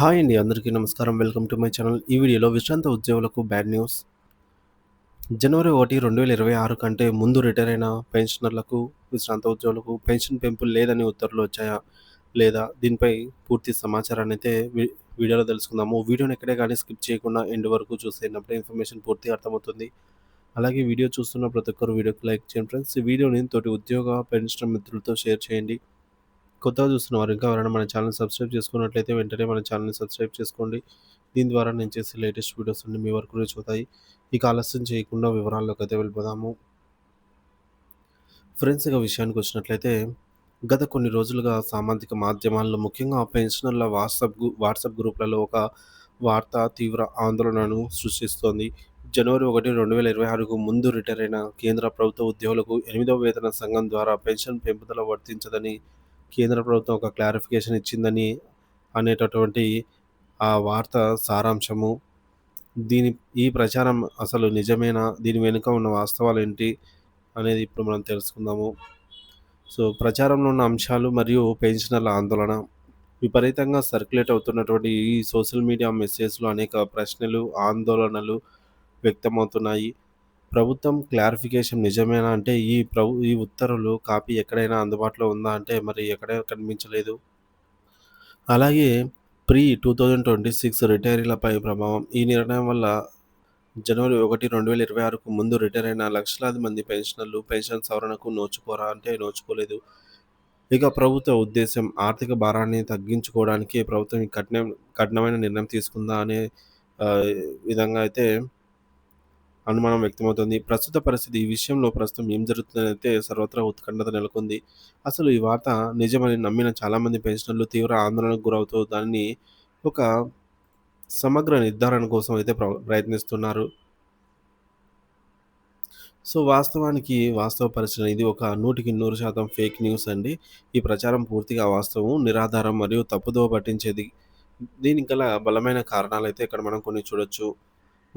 Hi అండి అందరికీ నమస్కారం. Welcome to my channel. ఈ వీడియోలో విశ్రాంత ఉద్యోగులకు బ్యాడ్ న్యూస్. జనవరి ఒకటి రెండు వేల ఇరవై ఆరు కంటే ముందు రిటైర్ అయిన పెన్షనర్లకు విశ్రాంత ఉద్యోగులకు పెన్షన్ పెంపు లేదని ఉత్తర్వులు వచ్చాయా? లేదా? దీనిపై పూర్తి సమాచారాన్ని అయితే వీడియోలో తెలుసుకుందాము. వీడియోని ఎక్కడే కానీ స్కిప్ చేయకుండా ఎండ్ వరకు చూసేటప్పుడే ఇన్ఫర్మేషన్ పూర్తిగా అర్థమవుతుంది. అలాగే వీడియో చూస్తున్న ప్రతి ఒక్కరు వీడియోకి లైక్ చేయండి ఫ్రెండ్స్. ఈ వీడియోని తోటి ఉద్యోగ పెన్షన్ మిత్రులతో షేర్ చేయండి. కొత్తగా చూస్తున్న వారు ఇంకా ఎవరైనా మన ఛానల్ సబ్స్క్రైబ్ చేసుకున్నట్లయితే వెంటనే మన ఛానల్ని సబ్స్క్రైబ్ చేసుకోండి. దీని ద్వారా నేను చేసే లేటెస్ట్ వీడియోస్ అన్ని మీ వరకు రీచ్ అవుతాయి. ఇక ఆలస్యం చేయకుండా వివరాల్లోకి అయితే వెళ్ళిపోదాము. ఫ్రెండ్స్ ఇక విషయానికి వచ్చినట్లయితే గత కొన్ని రోజులుగా సామాజిక మాధ్యమాల్లో ముఖ్యంగా పెన్షనర్ల వాట్సాప్ గు- వాట్సాప్ గ్రూప్లలో ఒక వార్త తీవ్ర ఆందోళనను సృష్టిస్తోంది. జనవరి ఒకటి రెండు వేల ఇరవై ఆరుకు ముందు రిటైర్ అయిన కేంద్ర ప్రభుత్వ ఉద్యోగులకు ఎనిమిదవ వేతన సంఘం ద్వారా పెన్షన్ పెంపుదల వర్తించదని కేంద్ర ప్రభుత్వం ఒక క్లారిఫికేషన్ ఇచ్చిందని అనేటటువంటి ఆ వార్త సారాంశము. దీని ఈ ప్రచారం అసలు నిజమేనా? దీని వెనుక ఉన్న వాస్తవాలు ఏంటి? అనేది ఇప్పుడు మనం తెలుసుకుందాము. సో ప్రచారంలో ఉన్న అంశాలు మరియు పెన్షనర్ల ఆందోళన. విపరీతంగా సర్క్యులేట్ అవుతున్నటువంటి ఈ సోషల్ మీడియా మెసేజ్లో అనేక ప్రశ్నలు ఆందోళనలు వ్యక్తమవుతున్నాయి. ప్రభుత్వం క్లారిఫికేషన్ నిజమేనా అంటే ఈ ప్రభు ఈ ఉత్తర్వులు కాపీ ఎక్కడైనా అందుబాటులో ఉందా అంటే మరి ఎక్కడ కనిపించలేదు. అలాగే pre two thousand twenty six రిటైరీలపై ప్రభావం. ఈ నిర్ణయం వల్ల జనవరి ఒకటి రెండు వేల ఇరవై ఆరుకు ముందు రిటైర్ అయిన లక్షలాది మంది పెన్షనర్లు పెన్షన్ సవరణకు నోచుకోరా అంటే నోచుకోలేదు. ఇక ప్రభుత్వ ఉద్దేశం ఆర్థిక భారాన్ని తగ్గించుకోవడానికి ప్రభుత్వం కఠిన కఠినమైన నిర్ణయం తీసుకుందా అనే విధంగా అయితే అనుమానం వ్యక్తమవుతుంది. ప్రస్తుత పరిస్థితి ఈ విషయంలో ప్రస్తుతం ఏం జరుగుతుందైతే సర్వత్రా ఉత్కంఠత నెలకొంది. అసలు ఈ వార్త నిజమని నమ్మిన చాలామంది పెన్షనర్లు తీవ్ర ఆందోళనకు గురవుతూ దాన్ని ఒక సమగ్ర నిర్ధారణ కోసం అయితే ప్ర- ప్రయత్నిస్తున్నారు. సో వాస్తవానికి వాస్తవ పరిస్థితి ఇది ఒక నూటికి నూరు శాతం ఫేక్ న్యూస్ అండి. ఈ ప్రచారం పూర్తిగా వాస్తవం నిరాధారం మరియు తప్పుదోవ పట్టించేది. దీనికి గల బలమైన కారణాలు అయితే ఇక్కడ మనం కొన్ని చూడొచ్చు.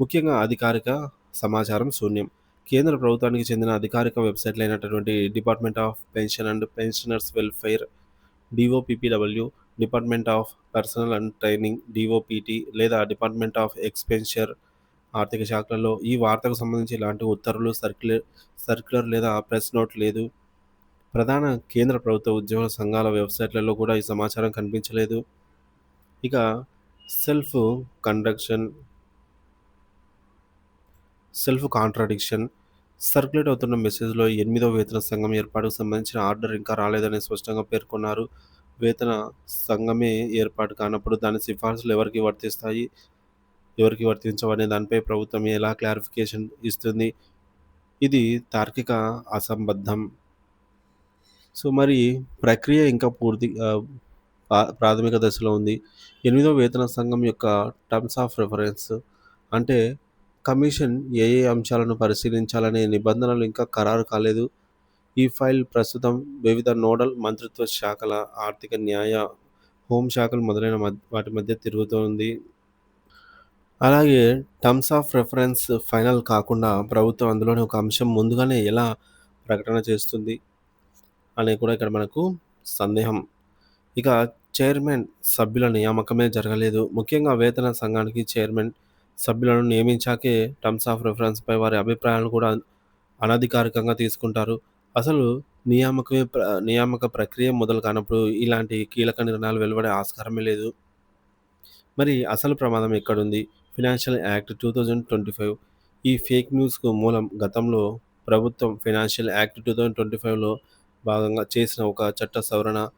ముఖ్యంగా అధికారిక సమాచారం శూన్యం. కేంద్ర ప్రభుత్వానికి చెందిన అధికారిక వెబ్సైట్లు అయినటువంటి department of pension and pensioners welfare DOPPW department of personnel and training DOPT లేదా డిపార్ట్మెంట్ ఆఫ్ ఎక్స్పెన్షర్ ఆర్థిక శాఖలలో ఈ వార్తకు సంబంధించి ఇలాంటి ఉత్తర్వులు సర్క్యులర్ సర్క్యులర్ లేదా ప్రెస్ నోట్ లేదు. ప్రధాన కేంద్ర ప్రభుత్వ ఉద్యోగుల సంఘాల వెబ్సైట్లలో కూడా ఈ సమాచారం కనిపించలేదు. ఇక self conduction self contradiction. Circulate అవుతున్న మెసేజ్లో ఎనిమిదవ వేతన సంఘం ఏర్పాటుకు సంబంధించిన ఆర్డర్ ఇంకా రాలేదని స్పష్టంగా పేర్కొన్నారు. వేతన సంఘమే ఏర్పాటు కానప్పుడు దాని సిఫార్సులు ఎవరికి వర్తిస్తాయి? ఎవరికి వర్తించవనే దానిపై ప్రభుత్వం ఎలా క్లారిఫికేషన్ ఇస్తుంది? ఇది తార్కిక అసంబద్ధం. సో మరి ప్రక్రియ ఇంకా పూర్తి ప్రాథమిక దశలో ఉంది. ఎనిమిదో వేతన సంఘం యొక్క టర్మ్స్ ఆఫ్ రెఫరెన్స్ అంటే కమిషన్ ఏ ఏ అంశాలను పరిశీలించాలనే నిబంధనలు ఇంకా ఖరారు కాలేదు. ఈ ఫైల్ ప్రస్తుతం వివిధ నోడల్ మంత్రిత్వ శాఖల ఆర్థిక న్యాయ హోంశాఖలు మొదలైన వాటి మధ్య తిరుగుతోంది. అలాగే టర్మ్స్ ఆఫ్ రెఫరెన్స్ ఫైనల్ కాకుండా ప్రభుత్వం అందులోని ఒక అంశం ముందుగానే ఎలా ప్రకటన చేస్తుంది అనేది కూడా ఇక్కడ మనకు సందేహం. ఇక చైర్మన్ సభ్యుల నియామకమే జరగలేదు. ముఖ్యంగా వేతన సంఘానికి చైర్మన్ సభ్యులను నియమించాకే టర్మ్స్ ఆఫ్ రెఫరెన్స్పై వారి అభిప్రాయాలను కూడా అనధికారికంగా తీసుకుంటారు. అసలు నియామకమే ప్ర నియామక ప్రక్రియ మొదలు కానప్పుడు ఇలాంటి కీలక నిర్ణయాలు వెలువడే ఆస్కారమే లేదు. మరి అసలు ప్రమాదం ఎక్కడుంది? Financial act two thousand twenty five ఈ ఫేక్ న్యూస్కు మూలం గతంలో ప్రభుత్వం financial act two thousand twenty ఫైవ్లో భాగంగా చేసిన ఒక చట్ట సవరణ.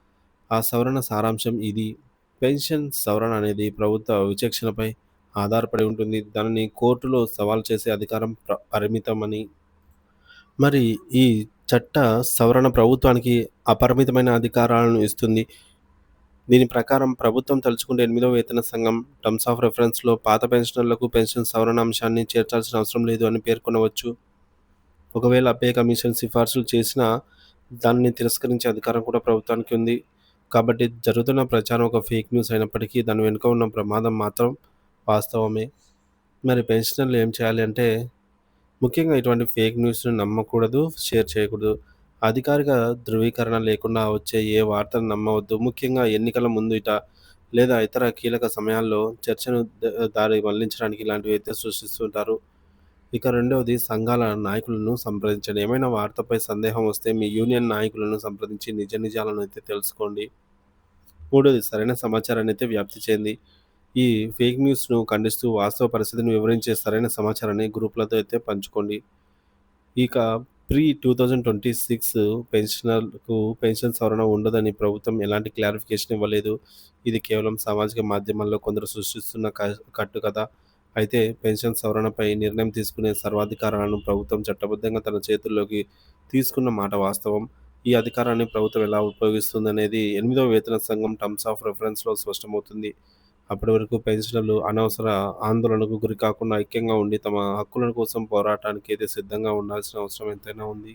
ఆ సవరణ సారాంశం ఇది. పెన్షన్ సవరణ అనేది ప్రభుత్వ విచక్షణపై ఆధారపడి ఉంటుంది. దానిని కోర్టులో సవాల్ చేసే అధికారం పరిమితమని. మరి ఈ చట్ట సవరణ ప్రభుత్వానికి అపరిమితమైన అధికారాలను ఇస్తుంది. దీని ప్రకారం ప్రభుత్వం తలుచుకుంటే ఎనిమిదవ వేతన సంఘం టర్మ్స్ ఆఫ్ రెఫరెన్స్లో పాత పెన్షనర్లకు పెన్షన్ సవరణ అంశాన్ని చేర్చాల్సిన అవసరం లేదు అని పేర్కొనవచ్చు. ఒకవేళ పే కమిషన్ సిఫార్సులు చేసినా దాన్ని తిరస్కరించే అధికారం కూడా ప్రభుత్వానికి ఉంది. కాబట్టి జరుగుతున్న ప్రచారం ఒక ఫేక్ న్యూస్ అయినప్పటికీ దాని వెనుక ఉన్న ప్రమాదం మాత్రం వాస్తవమే మరి పెన్షనర్లు ఏం చేయాలి అంటే ముఖ్యంగా ఇటువంటి ఫేక్ న్యూస్ను నమ్మకూడదు షేర్ చేయకూడదు అధికారిక ధృవీకరణ లేకుండా వచ్చే ఏ వార్తను నమ్మవద్దు ముఖ్యంగా ఎన్నికల ముందు ఇట లేదా ఇతర కీలక సమయాల్లో చర్చను దారి మళ్ళించడానికి ఇలాంటివి అయితే సృష్టిస్తుంటారు. ఇక రెండవది సంఘాల నాయకులను సంప్రదించండి. ఏమైనా వార్తపై సందేహం వస్తే మీ యూనియన్ నాయకులను సంప్రదించి నిజ నిజాలను అయితే తెలుసుకోండి. మూడోది సరైన సమాచారాన్ని అయితే వ్యాప్తి చేయండి. ఈ ఫేక్ న్యూస్‌ను ఖండిస్తూ వాస్తవ పరిస్థితిని వివరించే సరైన సమాచారాన్ని గ్రూప్‌లతో అయితే పంచుకోండి. ఇక pre two thousand twenty six పెన్షనర్కు pension సవరణ ఉండదని ప్రభుత్వం ఎలాంటి క్లారిఫికేషన్ ఇవ్వలేదు. ఇది కేవలం సామాజిక మాధ్యమాల్లో కొందరు సృష్టిస్తున్న కట్టు కట్టుకథ. అయితే పెన్షన్ సవరణపై నిర్ణయం తీసుకునే సర్వాధికారాలను ప్రభుత్వం చట్టబద్ధంగా తన చేతుల్లోకి తీసుకున్న మాట వాస్తవం. ఈ అధికారాన్ని ప్రభుత్వం ఎలా ఉపయోగిస్తుందనేది ఎనిమిదవ వేతన సంఘం టర్మ్స్ ఆఫ్ రెఫరెన్స్‌లో స్పష్టమవుతుంది. అప్పటి వరకు పెన్షనర్లు అనవసర ఆందోళనకు గురి కాకుండా ఐక్యంగా ఉండి తమ హక్కుల కోసం పోరాటానికి అయితే సిద్ధంగా ఉండాల్సిన అవసరం ఎంతైనా ఉంది.